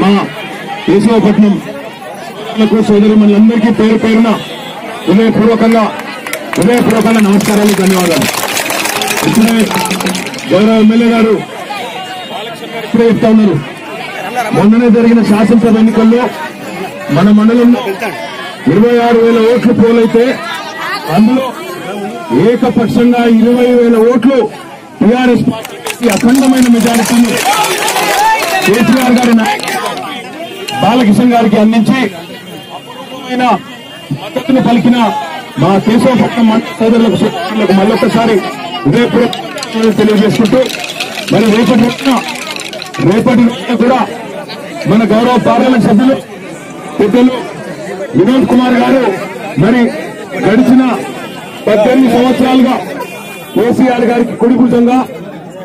మా కేశవపట్నం సోదరి మనందరికీ పేరు పేరున హృదయపూర్వకంగా హృదయపూర్వకంగా నమస్కారాలు ధన్యవాదాలు. ఇప్పుడే గౌరవ ఎమ్మెల్యే గారు ఇప్పుడే చెప్తా ఉన్నారు. మొన్ననే జరిగిన శాసనసభ ఎన్నికల్లో మన మండలంలో ఇరవై ఆరు వేల ఓట్లు పోలైతే అందులో ఏకపక్షంగా ఇరవై వేల ఓట్లు టీఆర్ఎస్ పార్టీ అఖండమైన మెజారిటీని కేసీఆర్ గారి నాయకత్వం బాలకిషన్ గారికి అందించి అపూర్వమైన మద్దతును పలికిన మా కేశవపట్నం మండల సోదరులకు సోదరులకు మళ్ళొకసారి హృదయపూర్వక తెలియజేసుకుంటూ మరి రేపటి రోజున రేపటి రోజున కూడా మన గౌరవ పార్లమెంట్ సభ్యులు పెద్దలు వినోద్ కుమార్ గారు మరి గడిచిన పద్దెనిమిది సంవత్సరాలుగా కేసీఆర్ గారికి కుడిభుజంగా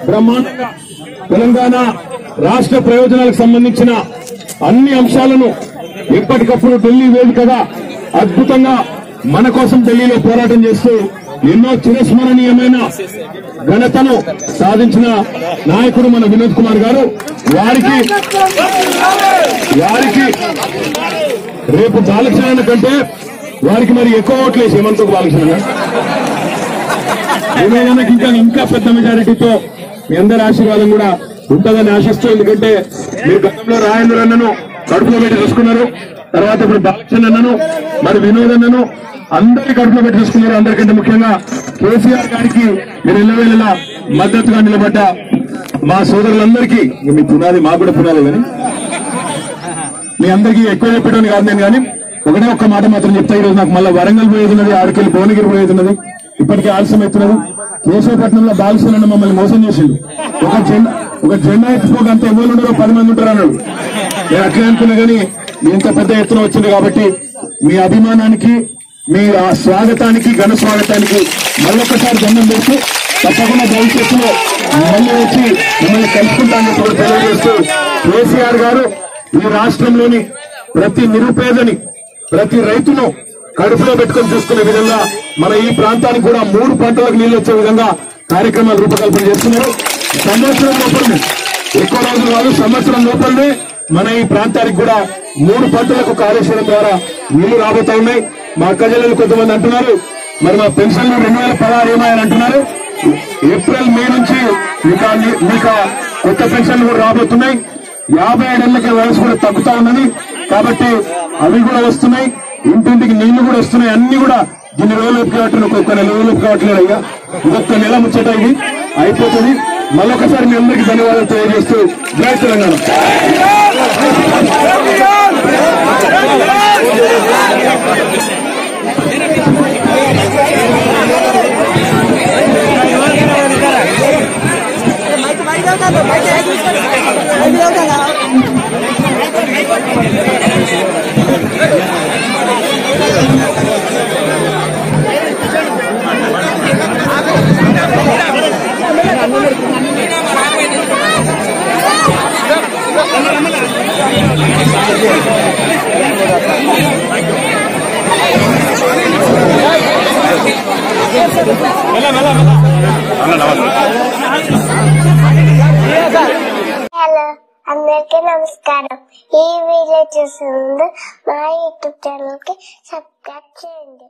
బ్రహ్మాండంగా తెలంగాణ రాష్ట్ర ప్రయోజనాలకు సంబంధించిన అన్ని అంశాలను ఎప్పటికప్పుడు ఢిల్లీ వేదికగా అద్భుతంగా మన కోసం ఢిల్లీలో పోరాటం చేస్తూ ఎన్నో చిరస్మరణీయమైన ఘనతను సాధించిన నాయకుడు మన వినోద్ కుమార్ గారు. వారికి వారికి రేపు బాలకృష్ణ కంటే వారికి మరి ఎక్కువ ఓట్లు వేసి ఏమంతకు బాలకృష్ణ ఏమైనా ఇంకా ఇంకా పెద్ద మెజారిటీతో మీ అందరి ఆశీర్వాదం కూడా ఉంటుందని ఆశిస్తూ ఎందుకంటే మీరు గతంలో రాజేంద్ర అన్నను కడుపులో పెట్టి చూసుకున్నారు తర్వాత ఇప్పుడు బాలకృష్ణ అన్నను మరి వినోద్ అన్నను అందరి కడుపులో పెట్టి చూసుకున్నారు అందరికంటే ముఖ్యంగా కేసీఆర్ గారికి మీరు ఎల్లవేళలా మద్దతుగా నిలబడ్డ మా సోదరులందరికీ మీ పునాది మా కూడా పునాది కానీ మీ అందరికీ ఎక్కువ చెప్పడం కాదు నేను కానీ ఒకటే ఒక్క మాట మాత్రం చెప్తా. ఈరోజు నాకు మళ్ళీ వరంగల్ పోయేది ఉన్నది ఆడికెళ్ళి భువనగిరి పోయేది ఉన్నది ఇప్పటికే ఆలస్యం అవుతున్నది కేశవపట్నంలో బాలసులను మమ్మల్ని మోసం చేసిండు. ఒక జెండా ఒక జెండా ఎత్తుకోక అంత ఎవరు ఉండరో పది మంది ఉంటారు అన్నాడు. నేను అట్లా అనుకున్నా కానీ మీ ఇంత పెద్ద ఎత్తున వచ్చింది కాబట్టి మీ అభిమానానికి మీ ఆ స్వాగతానికి ఘన స్వాగతానికి మళ్ళొక్కసారి దండం పెడుతూ తప్పకుండా భవిష్యత్తులో మళ్ళీ వచ్చి మిమ్మల్ని కలుసుకుంటానని కూడా తెలియజేస్తూ కేసీఆర్ గారు ఈ రాష్ట్రంలోని ప్రతి నిరుపేదని ప్రతి రైతును కడుపులో పెట్టుకొని చూసుకునే విధంగా మన ఈ ప్రాంతానికి కూడా మూడు పంటలకు నీళ్ళు వచ్చే విధంగా కార్యక్రమాలు రూపకల్పన చేస్తున్నారు. సంవత్సరం లోపలనే. ఎక్కువ రోజులు కాదు సంవత్సరం లోపలనే మన ఈ ప్రాంతానికి కూడా మూడు పంటలకు కాళేశ్వరం ద్వారా నీళ్ళు రాబోతా ఉన్నాయి. మా అక్క కొంతమంది అంటున్నారు మరి మా పెన్షన్లు రెండు వేల పదహారు ఏమాయని అంటున్నారు. ఏప్రిల్ మే నుంచి మీకు మీకు కొత్త పెన్షన్లు కూడా రాబోతున్నాయి. యాభై ఏడేళ్ళకి వయసు కూడా తగ్గుతా ఉన్నది. కాబట్టి అవి కూడా వస్తున్నాయి. ఇంటింటికి నీళ్ళు కూడా వస్తున్నాయి. అన్ని కూడా దీన్ని రోజులు కావట్లేదు ఒక్కొక్క నెల రోజులు కావట్లేదు అయ్యా. ఇంకొక నెల ముచ్చట ఇది. అయిపోతుంది. మరొకసారి మీ అందరికీ ధన్యవాదాలు తెలియజేస్తూ జై తెలంగాణ Thank you. హలో అందరికీ నమస్కారం. ఈ వీడియో చూసిన ముందు మా యూట్యూబ్ ఛానల్కి సబ్స్క్రైబ్ చేయండి.